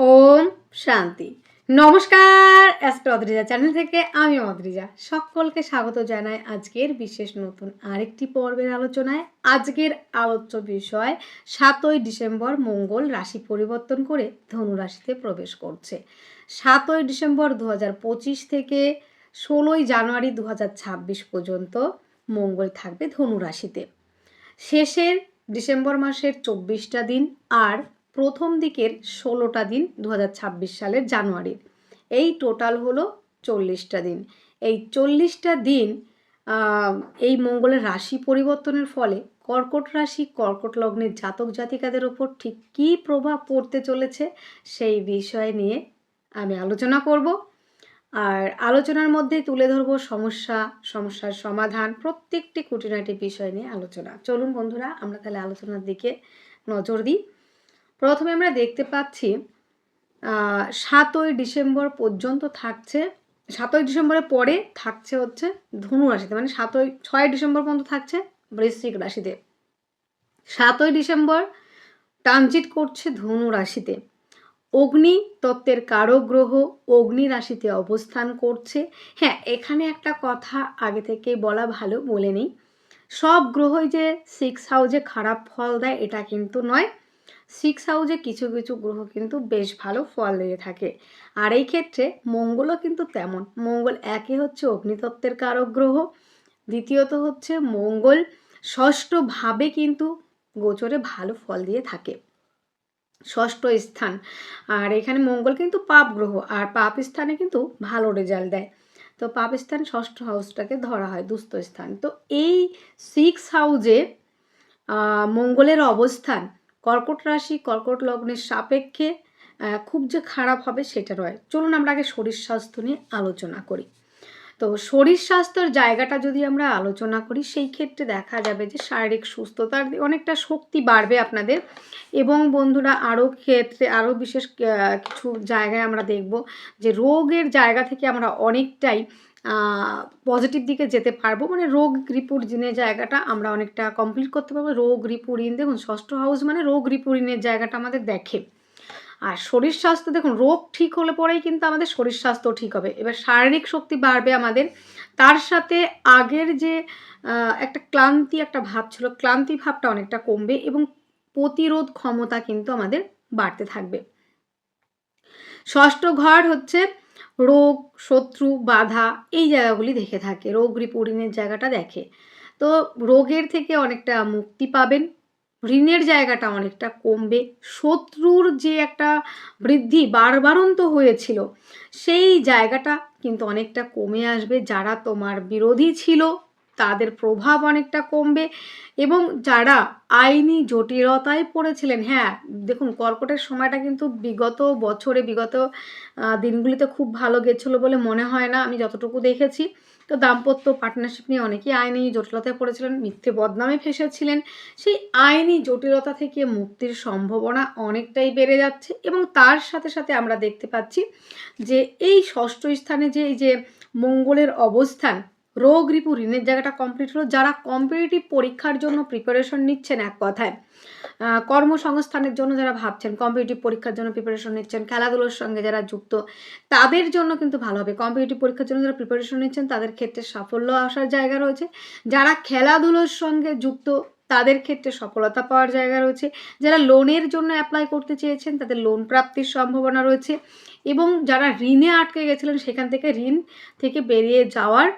ওম শান্তি। নমস্কার astro Adrija channel থেকে আমি অদ্রিজা। সকলকে স্বাগত জানাই আজকের বিশেষ নতুন আরেকটি পর্বের আলোচনায়। আজকের আলোচ্য বিষয়, সাতই ডিসেম্বর মঙ্গল রাশি পরিবর্তন করে ধনু রাশিতে প্রবেশ করছে। সাতই ডিসেম্বর দু থেকে ষোলোই জানুয়ারি দু পর্যন্ত মঙ্গল থাকবে ধনু রাশিতে। শেষের ডিসেম্বর মাসের চব্বিশটা দিন আর প্রথম দিকের ষোলোটা দিন দু হাজার ছাব্বিশ সালের জানুয়ারির এই টোটাল হলো চল্লিশটা দিন। এই চল্লিশটা দিন এই মঙ্গলের রাশি পরিবর্তনের ফলে কর্কট রাশি, কর্কট লগ্নের জাতক জাতিকাদের ওপর ঠিক কী প্রভাব পড়তে চলেছে সেই বিষয় নিয়ে আমি আলোচনা করব। আর আলোচনার মধ্যে তুলে ধরবো সমস্যা, সমস্যার সমাধান, প্রত্যেকটি খুঁটিনাটি বিষয় নিয়ে আলোচনা। চলুন বন্ধুরা, আমরা তাহলে আলোচনার দিকে নজর দিই। প্রথমে আমরা দেখতে পাচ্ছি সাতই ডিসেম্বর পর্যন্ত থাকছে, সাতই ডিসেম্বরের পরে থাকছে হচ্ছে ধনু রাশিতে মানে সাতই, ছয় ডিসেম্বর পর্যন্ত থাকছে বৃশ্চিক রাশিতে। সাতই ডিসেম্বর ট্রানজিট করছে ধনু রাশিতে। অগ্নি তত্ত্বের কারক গ্রহ অগ্নি রাশিতে অবস্থান করছে। হ্যাঁ এখানে একটা কথা আগে থেকেই বলা ভালো বলে নেই। সব গ্রহই যে সিক্স হাউজে খারাপ ফল দেয়, এটা কিন্তু নয়। সিক্স হাউজে কিছু কিছু গ্রহ কিন্তু বেশ ভালো ফল দিয়ে থাকে। আর এই ক্ষেত্রে মঙ্গলও কিন্তু তেমন। মঙ্গল একে হচ্ছে অগ্নিতত্ত্বের কারক গ্রহ, দ্বিতীয়ত হচ্ছে মঙ্গল ষষ্ঠভাবে কিন্তু গোচরে ভালো ফল দিয়ে থাকে। ষষ্ঠ স্থান। আর এখানে মঙ্গল কিন্তু পাপ গ্রহ, আর পাপ স্থানে কিন্তু ভালো রেজাল্ট দেয়। তো পাপ স্থান ষষ্ঠ হাউসটাকে ধরা হয়, দুস্থ স্থান। তো এই সিক্স হাউজে মঙ্গলের অবস্থান কর্কট রাশি, কর্কট লগ্নের সাপেক্ষে খুব যে খারাপ হবে সেটা নয়। চলুন আমরা আগে শরীর স্বাস্থ্য নিয়ে আলোচনা করি। তো শরীর স্বাস্থ্যের জায়গাটা যদি আমরা আলোচনা করি, সেই ক্ষেত্রে দেখা যাবে যে শারীরিক সুস্থতার অনেকটা শক্তি বাড়বে আপনাদের এবং বন্ধুরা আরও ক্ষেত্রে, আরও বিশেষ কিছু জায়গায় আমরা দেখব যে রোগের জায়গা থেকে আমরা অনেকটাই পজিটিভ দিকে যেতে পারব। মানে রোগ রিপুরিনের জায়গাটা আমরা অনেকটা কমপ্লিট করতে পারব। রোগ রিপুরিন দেখুন, ষষ্ঠ হাউস মানে রোগ রিপুরিনের জায়গাটা আমাদের দেখে। আর শরীর স্বাস্থ্য, দেখুন, রোগ ঠিক হলে পরেই কিন্তু আমাদের শরীর স্বাস্থ্য ঠিক হবে। এবার শারীরিক শক্তি বাড়বে আমাদের। তার সাথে আগের যে একটা ক্লান্তি একটা ভাব ছিল, ক্লান্তি ভাবটা অনেকটা কমবে এবং প্রতিরোধ ক্ষমতা কিন্তু আমাদের বাড়তে থাকবে। ষষ্ঠ ঘর হচ্ছে রোগ, শত্রু, বাধা এই জায়গাগুলি দেখে থাকে। রোগ রিপোর্টিনের জায়গাটা দেখে। তো রোগের থেকে অনেকটা মুক্তি পাবেন। ঋণের জায়গাটা অনেকটা কমবে। শত্রুর যে একটা বৃদ্ধি বারবারন্ত হয়েছিল, সেই জায়গাটা কিন্তু অনেকটা কমে আসবে। যারা তোমার বিরোধী ছিল তাদের প্রভাব অনেকটা কমবে এবং যারা আইনি জটিলতায় পড়েছিলেন হ্যাঁ দেখুন কর্কটের সময়টা কিন্তু বিগত বছরে, বিগত দিনগুলিতে খুব ভালো গেছিল বলে মনে হয় না, আমি যতটুকু দেখেছি। তো দাম্পত্য পার্টনারশিপ নিয়ে অনেকেই আইনি জটিলতায় পড়েছিলেন, মিথ্যে বদনামে ফেসেছিলেন। সেই আইনি জটিলতা থেকে মুক্তির সম্ভাবনা অনেকটাই বেড়ে যাচ্ছে এবং তার সাথে সাথে আমরা দেখতে পাচ্ছি যে এই ষষ্ঠ স্থানে যে এই যে মঙ্গলের অবস্থান রোগ রিপু ঋণের জায়গাটা কমপ্লিট হলো। যারা কম্পিটিটিভ পরীক্ষার জন্য প্রিপারেশন নিচ্ছেন এক কথায় কর্মসংস্থানের জন্য যারা ভাবছেন কম্পিটিটিভ পরীক্ষার জন্য প্রিপারেশন নিচ্ছেন, খেলাধুলোর সঙ্গে যারা যুক্ত, তাদের জন্য কিন্তু ভালো হবে। কম্পিটিটিভ পরীক্ষার জন্য যারা প্রিপারেশন নিচ্ছেন, তাদের ক্ষেত্রে সাফল্য আসার জায়গা রয়েছে। যারা খেলাধুলোর সঙ্গে যুক্ত, তাদের ক্ষেত্রে সফলতা পাওয়ার জায়গা রয়েছে। যারা লোনের জন্য অ্যাপ্লাই করতে চেয়েছেন, তাদের লোন প্রাপ্তির সম্ভাবনা রয়েছে। এবং যারা ঋণে আটকে গেছিলেন, সেখান থেকে ঋণ থেকে বেরিয়ে যাওয়ার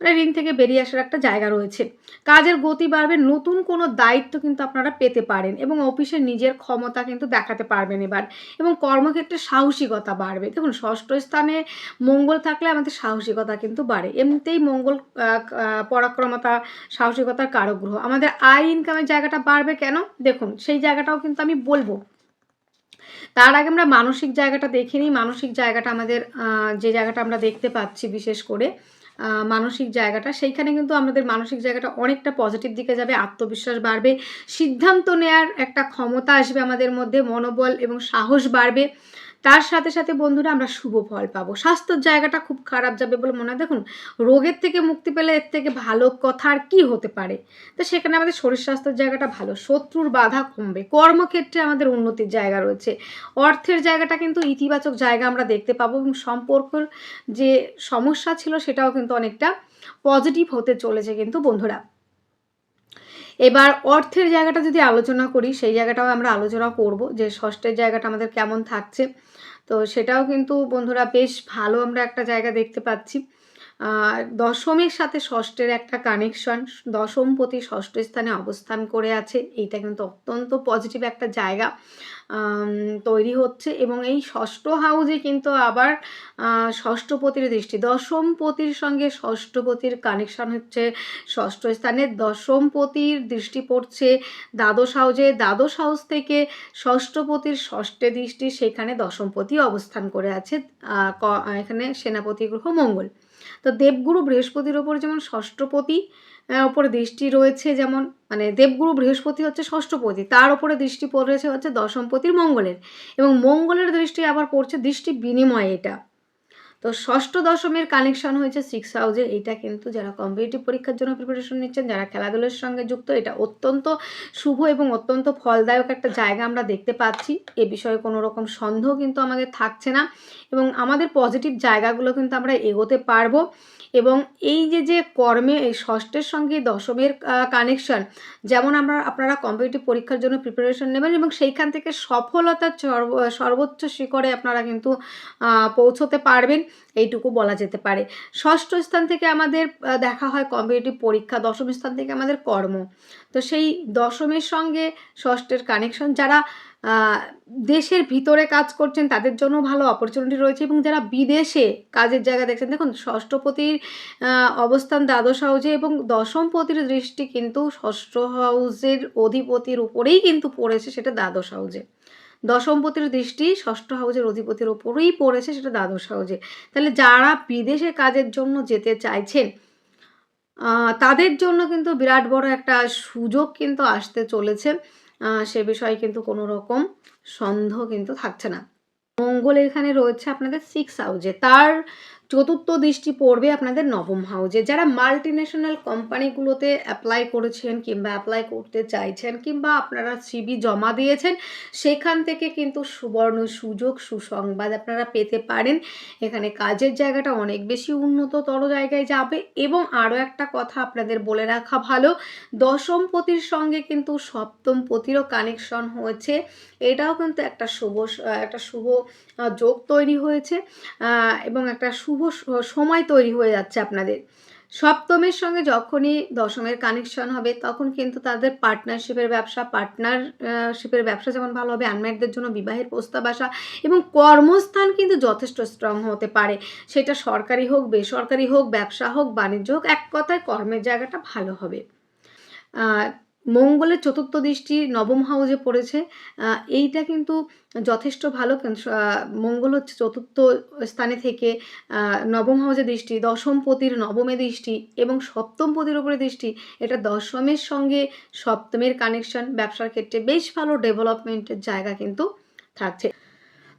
মানে ঋণ থেকে বেরিয়ে আসার একটা জায়গা রয়েছে। কাজের গতি বাড়বে, নতুন কোনো দায়িত্ব কিন্তু আপনারা পেতে পারেন এবং অফিসে নিজের ক্ষমতা কিন্তু দেখাতে পারবেন এবার এবং কর্মক্ষেত্রে সাহসিকতা বাড়বে। দেখুন, ষষ্ঠ স্থানে মঙ্গল থাকলে আমাদের সাহসিকতা কিন্তু বাড়ে। এমনিতেই মঙ্গল পরাক্রমতা, সাহসিকতার কারক গ্রহ। আমাদের আয় ইনকামের জায়গাটা বাড়বে কেন? দেখুন, সেই জায়গাটাও কিন্তু আমি বলব। তার আগে আমরা মানসিক জায়গাটা দেখে নিই। মানসিক জায়গাটা আমাদের যে জায়গাটা আমরা দেখতে পাচ্ছি বিশেষ করে মানসিক জায়গাটা, সেইখানে কিন্তু আমাদের মানসিক জায়গাটা অনেকটা পজিটিভ দিকে যাবে, আত্মবিশ্বাস বাড়বে, সিদ্ধান্ত নেয়ার একটা ক্ষমতা আসবে আমাদের মধ্যে, মনোবল এবং সাহস বাড়বে। তার সাথে সাথে বন্ধুরা আমরা শুভ ফল পাবো। স্বাস্থ্যের জায়গাটা খুব খারাপ যাবে বলে মনে হয়। দেখুন, রোগের থেকে মুক্তি পেলে এর থেকে ভালো কথা আর কী হতে পারে? তো সেখানে আমাদের শরীর স্বাস্থ্যের জায়গাটা ভালো, শত্রুর বাধা কমবে। কর্মক্ষেত্রে আমাদের উন্নতির জায়গা রয়েছে। অর্থের জায়গাটা কিন্তু ইতিবাচক জায়গা আমরা দেখতে পাবো এবং সম্পর্কের যে সমস্যা ছিল সেটাও কিন্তু অনেকটা পজিটিভ হতে চলেছে কিন্তু বন্ধুরা। এবার অর্থের জায়গাটা যদি আলোচনা করি, সেই জায়গাটাও আমরা আলোচনা করব যে ষষ্ঠের জায়গাটা আমাদের কেমন থাকছে। তো সেটাও কিন্তু বন্ধুরা বেশ ভালো আমরা একটা জায়গা দেখতে পাচ্ছি। দশমের সাথে ষষ্ঠের একটা কানেকশন দশমপতি ষষ্ঠ স্থানে অবস্থান করে আছে। এইটা কিন্তু অত্যন্ত পজিটিভ একটা জায়গা তৈরি হচ্ছে। এবং এই ষষ্ঠ হাউজে কিন্তু আবার ষষ্ঠপতির দৃষ্টি। দশমপতির সঙ্গে ষষ্ঠপতির কানেকশন হচ্ছে ষষ্ঠ স্থানে। দশমপতির দৃষ্টি পড়ছে দ্বাদশ হাউজে দ্বাদশ হাউস থেকে ষষ্ঠপতির ষষ্ঠে দৃষ্টি, সেখানে দশমপতি অবস্থান করে আছে এখানে সেনাপতি গ্রহ মঙ্গল। তো দেবগুরু বৃহস্পতির ওপর যেমন ষষ্ঠপতি ওপর দৃষ্টি রয়েছে যেমন মানে দেবগুরু বৃহস্পতি হচ্ছে ষষ্ঠপতি, তার ওপরে দৃষ্টি পড়েছে হচ্ছে দশমপতির মঙ্গলের এবং মঙ্গলের দৃষ্টি আবার পড়ছে দৃষ্টি বিনিময় এটা। তো ষষ্ঠ দশমের কানেকশন হয়েছে সিক্স হাউজে এটা কিন্তু যারা কম্পিটিটিভ পরীক্ষার জন্য প্রিপারেশন নিচ্ছেন, যারা খেলাধুলোর সঙ্গে যুক্ত, এটা অত্যন্ত শুভ এবং অত্যন্ত ফলদায়ক একটা জায়গা আমরা দেখতে পাচ্ছি। এ বিষয়ে কোনো রকম সন্দেহ কিন্তু আমাদের থাকছে না এবং আমাদের পজিটিভ জায়গাগুলো কিন্তু আমরা এগোতে পারব। এবং এই যে যে কর্মে এই ষষ্ঠের সঙ্গে দশমের কানেকশন যেমন আমরা, আপনারা কম্পিটিটিভ পরীক্ষার জন্য প্রিপারেশন নেবেন এবং সেইখান থেকে সফলতার সর্বোচ্চ শিখরে আপনারা কিন্তু পৌঁছতে পারবেন, এইটুকু বলা যেতে পারে। ষষ্ঠ স্থান থেকে আমাদের দেখা হয় কম্পিটিটিভ পরীক্ষা, দশম স্থান থেকে আমাদের কর্ম। তো সেই দশমের সঙ্গে ষষ্ঠের কানেকশন যারা দেশের ভিতরে কাজ করছেন, তাদের জন্য ভালো অপরচুনিটি রয়েছে এবং যারা বিদেশে কাজের জায়গা দেখছেন, দেখুন, ষষ্ঠপতির অবস্থান দ্বাদশ হাউজে এবং দশমপতির দৃষ্টি কিন্তু ষষ্ঠ হাউজের অধিপতির উপরেই কিন্তু পড়েছে সেটা দ্বাদশ হাউজে। দশমপতির দৃষ্টি ষষ্ঠ হাউজের অধিপতির ওপরেই পড়েছে সেটা দ্বাদশ হাউজে। তাহলে যারা বিদেশে কাজের জন্য যেতে চাইছেন তাদের জন্য কিন্তু বিরাট বড় একটা সুযোগ কিন্তু আসতে চলেছে। সে বিষয়ে কিন্তু কোনো রকম সন্দেহ কিন্তু থাকছে না। মঙ্গল এখানে রয়েছে আপনাদের সিক্স হাউজে তার চতুর্থ দৃষ্টি পড়বে আপনাদের নবম হাউজে যারা মাল্টি ন্যাশনাল কোম্পানিগুলোতে অ্যাপ্লাই করেছেন কিংবা অ্যাপ্লাই করতে চাইছেন কিংবা আপনারা সিবি জমা দিয়েছেন, সেখান থেকে কিন্তু সুবর্ণ সুযোগ, সুসংবাদ আপনারা পেতে পারেন। এখানে কাজের জায়গাটা অনেক বেশি উন্নততর জায়গায় যাবে। এবং আরও একটা কথা আপনাদের বলে রাখা ভালো, দশম পতির সঙ্গে কিন্তু সপ্তম পতিরও কানেকশন হয়েছে। এটাও কিন্তু একটা শুভ একটা শুভ যোগ তৈরি হয়েছে। এবং একটা শুভ স- সময় তৈরি হয়ে যাচ্ছে আপনাদের। সপ্তমের সঙ্গে যখনই দশমের কানেকশন হবে, তখন কিন্তু তাদের পার্টনারশিপের ব্যবসা পার্টনারশিপের ব্যবসা যেমন ভালো হবে আনম্যারিডদের জন্য বিবাহের প্রস্তাব আসা এবং কর্মস্থান কিন্তু যথেষ্ট স্ট্রং হতে পারে। সেটা সরকারি হোক, বেসরকারি হোক, ব্যবসা হোক, বাণিজ্য হোক, এক কথায় কর্মের জায়গাটা ভালো হবে। মঙ্গলের চতুর্থ দৃষ্টি নবম হাউজে পড়েছে। এইটা কিন্তু যথেষ্ট ভালো মঙ্গল হচ্ছে চতুর্থ স্থানে থেকে নবম হাউজে দৃষ্টি, দশম পতির নবমে দৃষ্টি এবং সপ্তম পতির উপরে দৃষ্টি। এটা দশমের সঙ্গে সপ্তমের কানেকশন ব্যবসার ক্ষেত্রে বেশ ভালো ডেভেলপমেন্টের জায়গা কিন্তু থাকছে।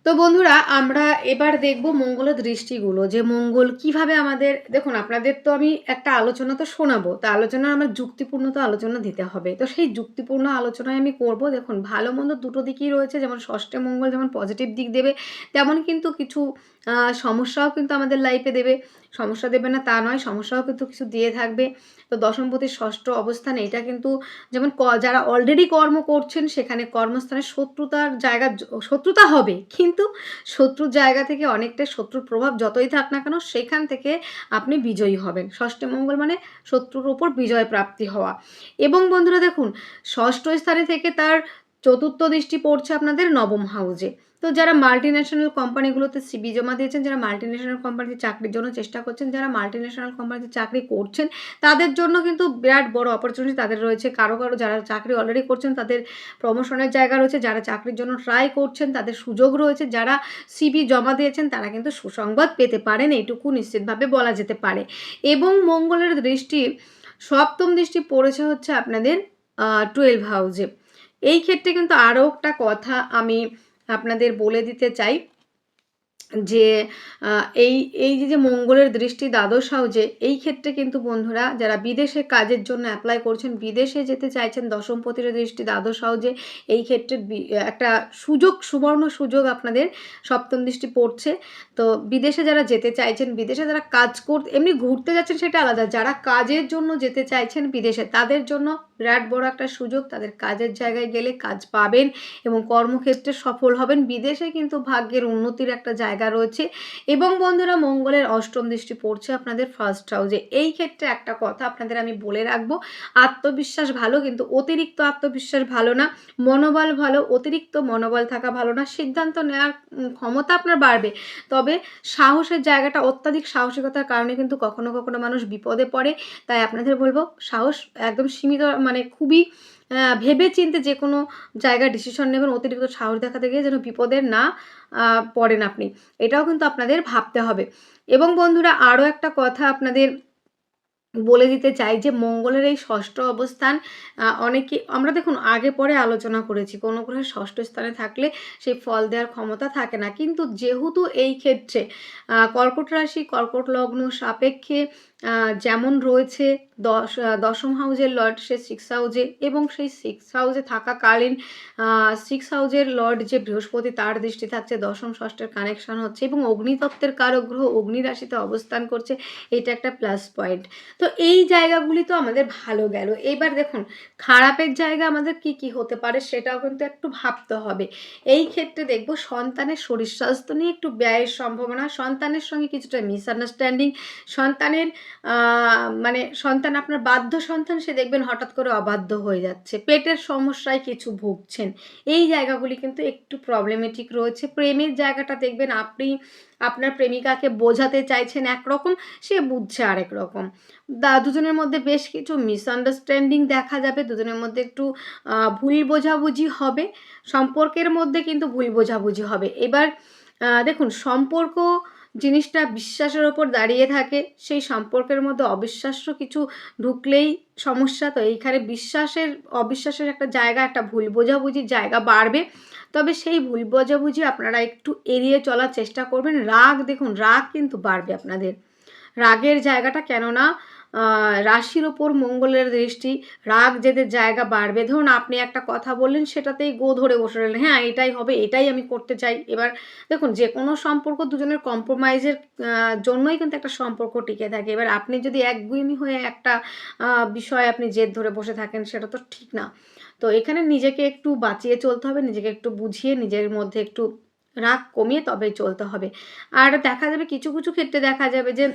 তো বন্ধুরা, আমরা এবার দেখব মঙ্গলের দৃষ্টিগুলো, যে মঙ্গল কীভাবে আমাদের, দেখুন, আপনাদের তো আমি একটা আলোচনা তো শোনাবো, তা আলোচনা, আমার যুক্তিপূর্ণ তো আলোচনা দিতে হবে। তো সেই যুক্তিপূর্ণ আলোচনায় আমি করব, দেখুন, ভালো মন্দ দুটো দিকই রয়েছে, যেমন ষষ্ঠে মঙ্গল যেমন পজিটিভ দিক দেবে, তেমন কিন্তু কিছু সমস্যাও কিন্তু আমাদের লাইফে দেবে। সমস্যা দেবে না তা নয়, সমস্যাও কিন্তু কিছু দিয়ে থাকবে। তো দশমপতির ষষ্ঠ অবস্থানে এটা কিন্তু যেমন যারা অলরেডি কর্ম করছেন, সেখানে কর্মস্থানে শত্রুতার জায়গা, শত্রুতা হবে, কিন্তু শত্রুর জায়গা থেকে অনেকটা শত্রুর প্রভাব যতই থাক না কেন, সেখান থেকে আপনি বিজয়ী হবেন। ষষ্ঠে মঙ্গল মানে শত্রুর ওপর বিজয় প্রাপ্তি হওয়া। এবং বন্ধুরা দেখুন, ষষ্ঠ স্থানে থেকে তার চতুর্থ দৃষ্টি পড়ছে আপনাদের নবম হাউজে তো যারা মাল্টি ন্যাশনাল কোম্পানিগুলোতে সিবি জমা দিয়েছেন, যারা মাল্টি ন্যাশনাল কোম্পানিতে চাকরির জন্য চেষ্টা করছেন, যারা মাল্টি ন্যাশনাল কোম্পানিতে চাকরি করছেন, তাদের জন্য কিন্তু বিরাট বড় অপরচুনিটি তাদের রয়েছে। কারও কারও যারা চাকরি অলরেডি করছেন, তাদের প্রমোশনের জায়গা রয়েছে, যারা চাকরির জন্য ট্রাই করছেন, তাদের সুযোগ রয়েছে। যারা সিবি জমা দিয়েছেন, তারা কিন্তু সুসংবাদ পেতে পারেন, এইটুকু নিশ্চিতভাবে বলা যেতে পারে। এবং মঙ্গলের দৃষ্টি, সপ্তম দৃষ্টি পড়েছে হচ্ছে আপনাদের টুয়েলভ হাউজে এই ক্ষেত্রে কিন্তু আরও একটা কথা আমি আপনাদের বলে দিতে চাই যে এই এই যে যে মঙ্গলের দৃষ্টি দ্বাদশ হাউজে এই ক্ষেত্রে কিন্তু বন্ধুরা যারা বিদেশে কাজের জন্য অ্যাপ্লাই করছেন, বিদেশে যেতে চাইছেন দশমপতির দৃষ্টি দ্বাদশ হাউজে এই ক্ষেত্রে একটা সুযোগ, সুবর্ণ সুযোগ আপনাদের সপ্তম দৃষ্টি পড়ছে। তো বিদেশে যারা যেতে চাইছেন, বিদেশে যারা কাজ করতে এমনি ঘুরতে যাচ্ছেন সেটা আলাদা। যারা কাজের জন্য যেতে চাইছেন বিদেশে, তাদের জন্য বিরাট বড় একটা সুযোগ। তাদের কাজের জায়গায় গেলে কাজ পাবেন এবং কর্মক্ষেত্রে সফল হবেন। বিদেশে কিন্তু ভাগ্যের উন্নতির একটা জায়গা রয়েছে। এবং বন্ধুরা, মঙ্গলের অষ্টম দৃষ্টি পড়ছে আপনাদের ফার্স্ট হাউসে এই ক্ষেত্রে একটা কথা আপনাদের আমি বলে রাখব, আত্মবিশ্বাস ভালো কিন্তু অতিরিক্ত আত্মবিশ্বাস ভালো না। মনোবল ভালো, অতিরিক্ত মনোবল থাকা ভালো না। সিদ্ধান্ত নেওয়ার ক্ষমতা আপনার বাড়বে। তবে সাহসের জায়গাটা অত্যাধিক সাহসিকতার কারণে কিন্তু কখনো কখনো মানুষ বিপদে পড়ে। তাই আপনাদের বলব, সাহস একদম সীমিত মানে খুবই ভেবে চিনতে যে কোনো জায়গায় ডিসিশন নেবেন, অতিরিক্ত সাহস দেখাতে গিয়ে যেন বিপদের না পড়েন আপনি। এটাও কিন্তু আপনাদের ভাবতে হবে। এবং বন্ধুরা, আরও একটা কথা আপনাদের বলে দিতে চাই যে, মঙ্গলের এই ষষ্ঠ অবস্থান অনেকে, আমরা দেখুন, আগে পরে আলোচনা করেছি। কোনো গ্রহের ষষ্ঠ স্থানে থাকলে সেই ফল দেওয়ার ক্ষমতা থাকে না। কিন্তু যেহেতু এই ক্ষেত্রে কর্কট রাশি, কর্কট লগ্ন সাপেক্ষে যেমন রয়েছে দশ দশম হাউজের লর্ড, সে সিক্স হাউজে এবং সেই সিক্স হাউজে থাকাকালীন সিক্স হাউজের লর্ড যে বৃহস্পতি, তার দৃষ্টি থাকছে দশম ষষ্ঠের কানেকশন হচ্ছে এবং অগ্নিতত্ত্বের কারক গ্রহ অগ্নি রাশিতে অবস্থান করছে, এটা একটা প্লাস পয়েন্ট তো এই জায়গাগুলি তো আমাদের ভালো গেল। এবার দেখুন, খারাপের জায়গা আমাদের কি কি হতে পারে সেটাও কিন্তু একটু ভাবতে হবে। এই ক্ষেত্রে দেখব সন্তানের শরীর স্বাস্থ্য নিয়ে একটু ব্যয়ের সম্ভাবনা, সন্তানের সঙ্গে কিছুটা মিসআন্ডারস্ট্যান্ডিং সন্তানের মানে সন্তান, আপনার বাধ্য সন্তান, সে দেখবেন হঠাৎ করে অবাধ্য হয়ে যাচ্ছে। পেটের সমস্যায় কিছু ভুগছেন। এই জায়গাগুলি কিন্তু একটু প্রবলেমেটিক রয়েছে। প্রেমের জায়গাটা দেখবেন আপনি, আপনার প্রেমিকাকে বোঝাতে চাইছেন একরকম, সে বুঝছে আরেক রকম। দা, দুজনের মধ্যে বেশ কিছু মিসআন্ডারস্ট্যান্ডিং দেখা যাবে। দুজনের মধ্যে একটু ভুল বোঝাবুঝি হবে। সম্পর্কের মধ্যে কিন্তু ভুল বোঝাবুঝি হবে। এবার দেখুন, সম্পর্ক জিনিসটা বিশ্বাসের ওপর দাঁড়িয়ে থাকে, সেই সম্পর্কের মধ্যে অবিশ্বাস্য কিছু ঢুকলেই সমস্যা। তো এইখানে বিশ্বাসের, অবিশ্বাসের একটা জায়গা, একটা ভুল বোঝাবুঝির জায়গা বাড়বে। তবে সেই ভুল বোঝাবুঝি আপনারা একটু এড়িয়ে চলার চেষ্টা করবেন। রাগ, দেখুন, রাগ কিন্তু বাড়বে আপনাদের। রাগের জায়গাটা কেননা রাশির ওপর মঙ্গলের দৃষ্টি, রাগ যেদের জায়গা বাড়বে। ধরুন আপনি একটা কথা বললেন, সেটাতেই গো ধরে বসে রইলেন। হ্যাঁ এটাই হবে, এটাই আমি করতে চাই। এবার দেখুন যে কোনো সম্পর্ক দুজনের কম্প্রোমাইজের জন্যই কিন্তু একটা সম্পর্ক টিকে থাকে। এবার আপনি যদি একগুইমি হয়ে একটা বিষয় আপনি জেদ ধরে বসে থাকেন, সেটা তো ঠিক না। তো এখানে নিজেকে একটু বাঁচিয়ে চলতে হবে, নিজেকে একটু বুঝিয়ে, নিজের মধ্যে একটু রাগ কমিয়ে তবেই চলতে হবে। আর দেখা যাবে, কিছু কিছু ক্ষেত্রে দেখা যাবে যে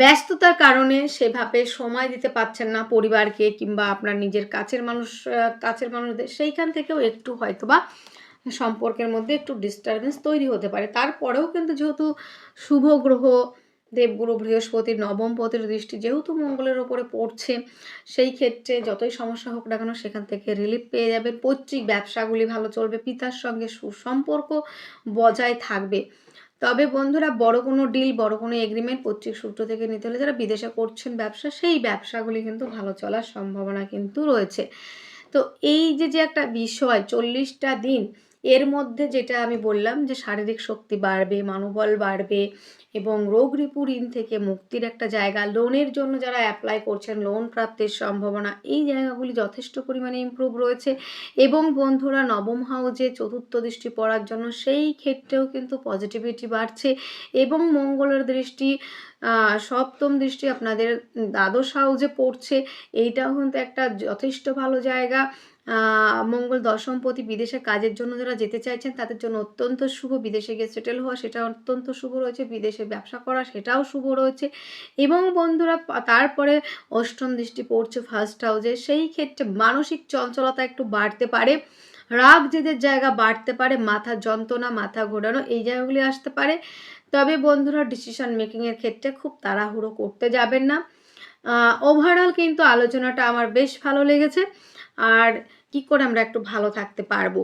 ব্যস্ততার কারণে সেভাবে সময় দিতে পারছেন না পরিবারকে কিংবা আপনার নিজের কাছের মানুষ কাছের মানুষদের। সেইখান থেকেও একটু হয়তোবা সম্পর্কের মধ্যে একটু ডিস্টারবেন্স তৈরি হতে পারে। তারপরেও কিন্তু যেহেতু শুভ গ্রহ, দেবগুরু বৃহস্পতির নবম পথের দৃষ্টি যেহেতু মঙ্গলের ওপরে পড়ছে, সেই ক্ষেত্রে যতই সমস্যা হোক না কেন সেখান থেকে রিলিফ পেয়ে যাবে পৈতৃক ব্যবসাগুলি ভালো চলবে, পিতার সঙ্গে সুসম্পর্ক বজায় থাকবে। তবে বন্ধুরা বড় কোনো ডিল বড় কোনো এগ্রিমেন্ট পত্রিক সূত্র থেকে নিতে হলে যারা বিদেশে করছেন ব্যবসা, সেই ব্যবসাগুলি কিন্তু ভালো চলার সম্ভাবনা কিন্তু রয়েছে। তো এই যে যে একটা বিষয়, চল্লিশটা দিন এর মধ্যে যেটা আমি বললাম যে শারীরিক শক্তি বাড়বে, মনোবল বাড়বে এবং রোগ রিপু ঋণ থেকে মুক্তির একটা জায়গা। লোনের জন্য যারা অ্যাপ্লাই করছেন, লোন প্রাপ্তির সম্ভাবনা, এই জায়গাগুলি যথেষ্ট পরিমাণে ইমপ্রুভ রয়েছে এবং বন্ধুরা নবম হাউজে চতুর্থ দৃষ্টি পড়ার জন্য সেই ক্ষেত্রেও কিন্তু পজিটিভিটি বাড়ছে এবং মঙ্গলের দৃষ্টি সপ্তম দৃষ্টি আপনাদের দ্বাদশ হাউজে পড়ছে। এইটাও কিন্তু একটা যথেষ্ট ভালো জায়গা। মঙ্গল দশমপতি বিদেশে কাজের জন্য যারা যেতে চাইছেন, তাদের জন্য অত্যন্ত শুভ। বিদেশে গিয়ে সেটেল হওয়া সেটা অত্যন্ত শুভ রয়েছে। বিদেশে ব্যবসা করা সেটাও শুভ রয়েছে। এবং বন্ধুরা তারপরে অষ্টম দৃষ্টি পড়ছে ফার্স্ট হাউসে সেই ক্ষেত্রে মানসিক চঞ্চলতা একটু বাড়তে পারে। রাগ জেদের জায়গা বাড়তে পারে। মাথা যন্ত্রণা, মাথা ঘোরানো, এই জায়গাগুলি আসতে পারে। তবে বন্ধুরা ডিসিশন মেকিংয়ের ক্ষেত্রে খুব তাড়াহুড়ো করতে যাবেন না। ওভারঅল কিন্তু আলোচনাটা আমার বেশ ভালো লেগেছে। আর কি করে আমরা একটু ভালো থাকতে পারব?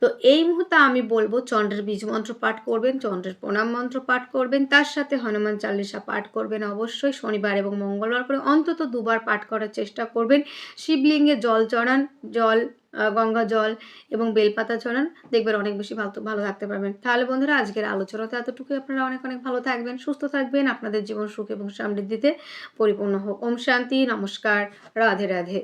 তো এই মুহূর্তে আমি বলব, চন্দ্রের বীজ মন্ত্র পাঠ করবেন, চন্দ্রের প্রণাম মন্ত্র পাঠ করবেন, তার সাথে হনুমান চালিসা পাঠ করবেন অবশ্যই, শনিবার এবং মঙ্গলবার করে অন্তত দুবার পাঠ করার চেষ্টা করবেন। শিবলিঙ্গে জল চড়ান, জল গঙ্গা জল এবং বেলপাতা চড়ান, দেখবেন অনেক বেশি ভালো ভালো থাকতে পারবেন। তাহলে বন্ধুরা, আজকের আলোচনাতে এতটুকু আপনারা অনেক অনেক ভালো থাকবেন, সুস্থ থাকবেন, আপনাদের জীবন সুখ এবং সমৃদ্ধিতে পরিপূর্ণ হোক। ওম শান্তি, নমস্কার, রাধে রাধে।